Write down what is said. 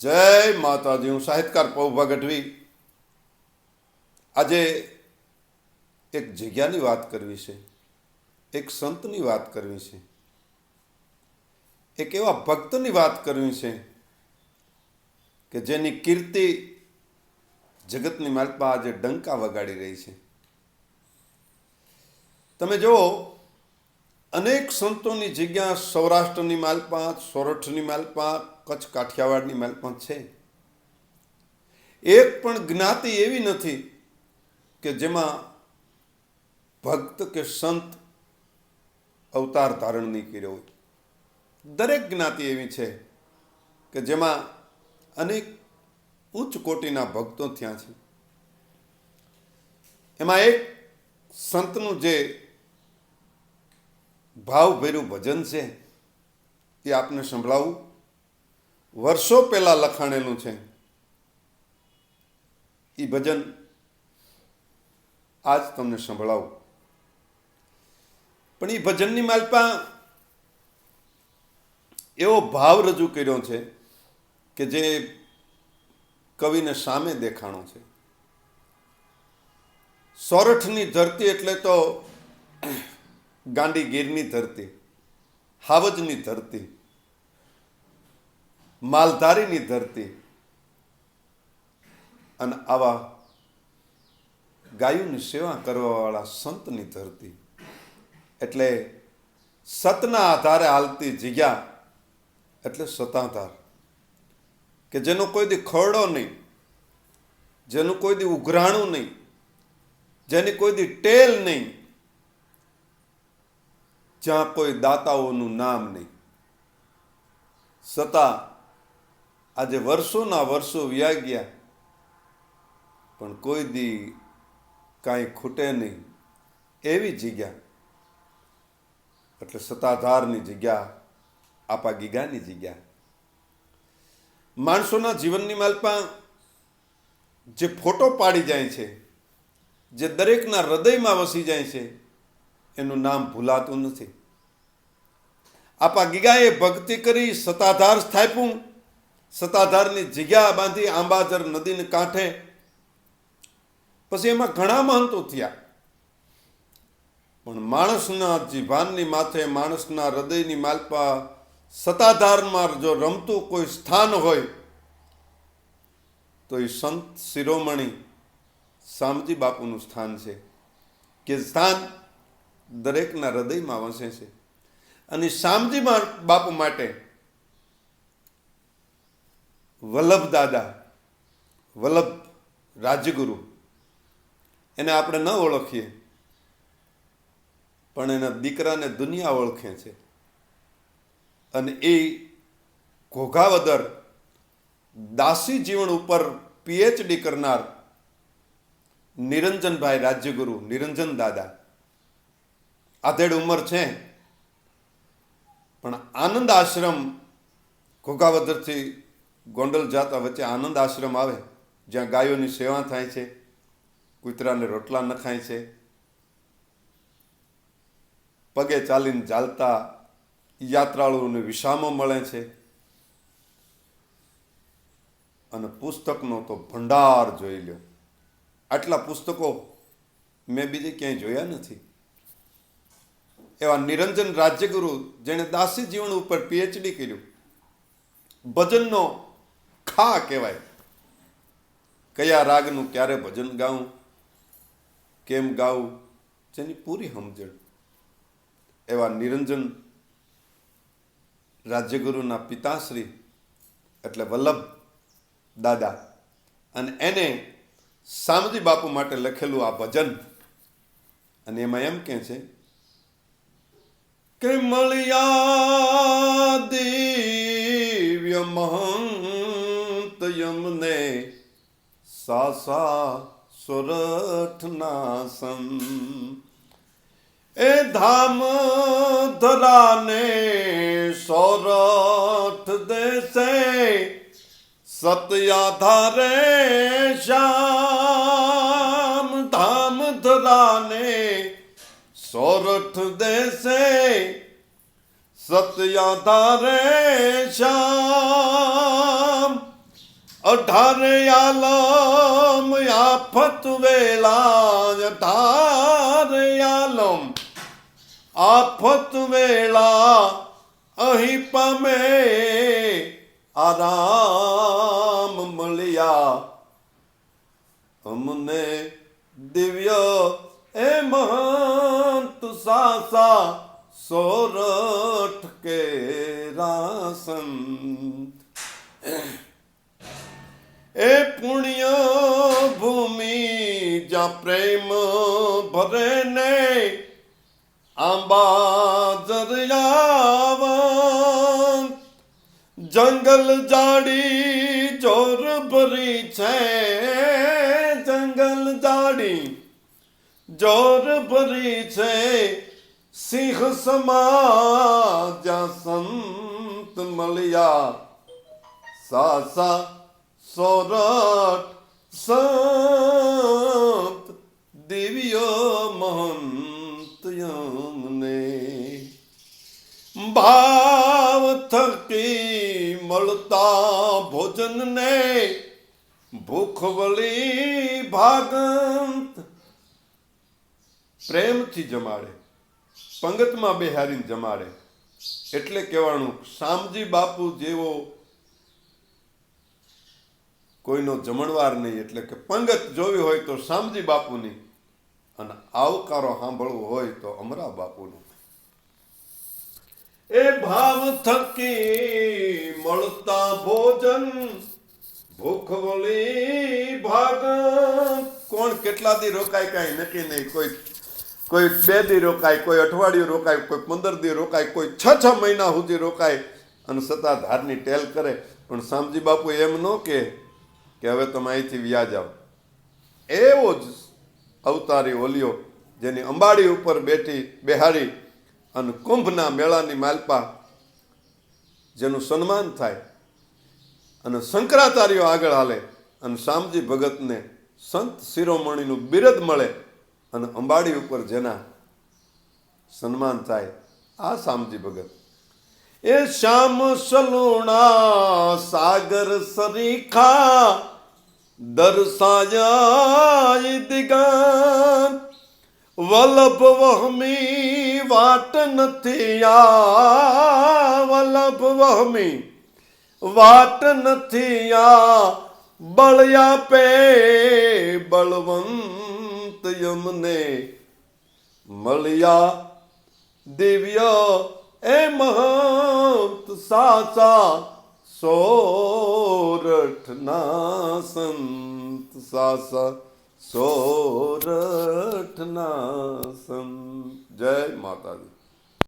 જય માતાજી, હું સાહિત્યકાર પૌભા ગઢવી આજે એક જગ્યાની વાત કરવી છે, એક સંતની વાત કરવી છે, એક એવા ભક્તની વાત કરવી છે કે જેની કીર્તિ જગતની માલપા આજે ડંકા વગાડી રહી છે. તમે જુઓ અનેક સંતોની જગ્યા સૌરાષ્ટ્રની માલપાત, સોરઠની માલપાત, કચ્છ કાઠિયાવાડની માલપાત છે. એક પણ જ્ઞાતિ એવી નથી કે જેમાં ભક્ત કે સંત અવતાર ધારણ નહીં કર્યો હોય. દરેક જ્ઞાતિ એવી છે કે જેમાં અનેક ઉચ્ચ કોટીના ભક્તો ત્યાં છે. એમાં એક સંતનું જે ભાવભર્યું ભજન છે એ આપને સંભળાવું. વર્ષો પહેલાં લખાણેલું છે. એ ભજન આજ તમને સંભળાવું. પણ એ ભજનની માલપા એવો ભાવ રજૂ કર્યો છે કે જે કવિને સામે દેખાણો છે. સોરઠની ધરતી એટલે તો ગાંડીગીરની ધરતી, હાવજની ધરતી, માલધારીની ધરતી અને આવા ગાયોની સેવા કરવાવાળા સંતની ધરતી. એટલે સતના આધારે હાલતી જગ્યા એટલે સતાધાર. કે જેનો કોઈ દી ખરડો નહીં, જેનું કોઈ દી ઉઘરાણું નહીં, જેની કોઈ દી ટેલ નહીં જ્યાં કોઈ દાતાઓનું નામ નહીં. છતાં આજે વર્ષોના વર્ષો વ્યા ગયા, પણ કોઈ દી કાંઈ ખૂટે નહીં એવી જગ્યા. એટલે સત્તાધારની જગ્યા, આપા ગીગાની જગ્યા. માણસોના જીવનની માલપા જે ફોટો પાડી જાય છે, જે દરેકના હૃદયમાં વસી જાય છે, એનું નામ ભૂલાતું નથી. આપા ગીગાએ ભક્તિ કરી સતાધાર સ્થાપ્યું. સતાધારની જગ્યા બાંધી આંબાજર નદીને કાંઠે. પછી એમાં ઘણા મહંતો થયા. પણ માણસના જીભાનની માથે, માણસના હૃદયની માલપા સતાધારમાં જો રમતું કોઈ સ્થાન હોય, તો એ સંત શિરોમણી શામજી બાપુનું સ્થાન છે, કે સ્થાન દરેકના હૃદયમાં વસે છે. અને શામજી બાપુ માટે વલ્લભ દાદા, વલ્લભ રાજગુરુ. એને આપણે ન ઓળખીએ, પણ એના દીકરાને દુનિયા ઓળખે છે. અને એ ઘોઘાવદર દાસી જીવન ઉપર પીએચડી કરનાર નિરંજનભાઈ રાજ્યગુરુ નિરંજન દાદા. આધેડ ઉંમર છે. પણ આનંદ આશ્રમ ઘોઘાવદરથી ગોંડલ જાતા વચ્ચે આનંદ આશ્રમ આવે, જ્યાં ગાયોની સેવા થાય છે, કૂતરાને રોટલા નખાય છે, પગે ચાલીને ચાલતા યાત્રાળુઓને વિસામો મળે છે. અને પુસ્તકનો તો ભંડાર જોઈ લ્યો. આટલા પુસ્તકો મેં બીજે ક્યાંય જોયા નથી. એવા નિરંજન રાજ્યગુરુ જેણે દાસી જીવન ઉપર પીએચડી કર્યું. ભજનનો ખા કહેવાય. કયા રાગનું ક્યારે ભજન ગાવું કેમ ગાવું જેની પૂરી સમજણ. એવા નિરંજન રાજ્યગુરુના પિતાશ્રી એટલે વલ્લભ દાદા અને એને સામજી બાપુ માટે લખેલું આ ભજન. અને એમાં એમ કે છે કે મળ્યા દિવ્ય મહંત યમને સાસા સોરઠના સમ એ ધામ ધરાને સૌરઠ દેશે સત્યાધારે શ્યામ ધામ ધરાને સોરઠ દેશે, સત્યાધારે શ્યામ. અઢારે આલમ, આફત વેલા અઢારે આલમ, આફત વેળા, અહીં પમે આરામ મળ્યા. અમને દિવ્ય એ મહંત સાસા સોરઠ કે રાસન એ પુણ્ય ભૂમિ જ્યાં પ્રેમ ભરે ને આંબા જરિયાવન જંગલ જાડી જોર ભરી છે જંગલ જાડી જોર ભરી છે, સિંહ સમા જ્યાં સંત મળ્યા સાસા સોરઠ સંત, દિવ્ય મહંત અમને ભાવ થકી મળતા ભોજનને ભૂખવળી ભાગંત પ્રેમથી જમાડે પંગતમાં બેહારીને જમાડે. એટલે કહેવાનું શામજી બાપુ જેવો કોઈનો જમણવાર નહીં એટલે કે પંગત જોવી હોય તો શામજી બાપુની અને આવકારો સાંભળવો હોય તો અમરા બાપુનું. એ ભાવ થકી મળતા ભોજન ભૂખવળી ભાગ. કોણ કેટલાથી રોકાય કાંઈ નક્કી નહીં કોઈ કોઈ બે દી રોકાય, કોઈ અઠવાડિયું રોકાય, કોઈ પંદર દી રોકાય, કોઈ છ છ મહિના સુધી રોકાય અને સતા ધારની ટેલ કરે. પણ શામજી બાપુ એમ ન કે કે હવે તમે અહીંથી વ્યાજ આવો. એવો જ અવતારી ઓલિયો જેની અંબાડી ઉપર બેઠી બેહારી અને કુંભના મેળાની માલપા જેનું સન્માન થાય અને શંકરાચાર્યો આગળ હાલે અને શામજી ભગતને સંત શિરોમણીનું બિરદ મળે. અને અંબાડી ઉપર જેના સન્માન થાય, આ શામજી ભગત. એ શ્યામ સલુણા સાગર સરીખા દર્શાયા દિગાન વલ્લભ વહમી વાટ નથી આ, વલ્લભ વહમી વાટ નથી આ, બળ્યા પે બળવંત યમને મળ્યા દિવ્ય એ મહંત સાચા સોરઠના સંત સાસા સોરઠના સંત. જય માતાજી.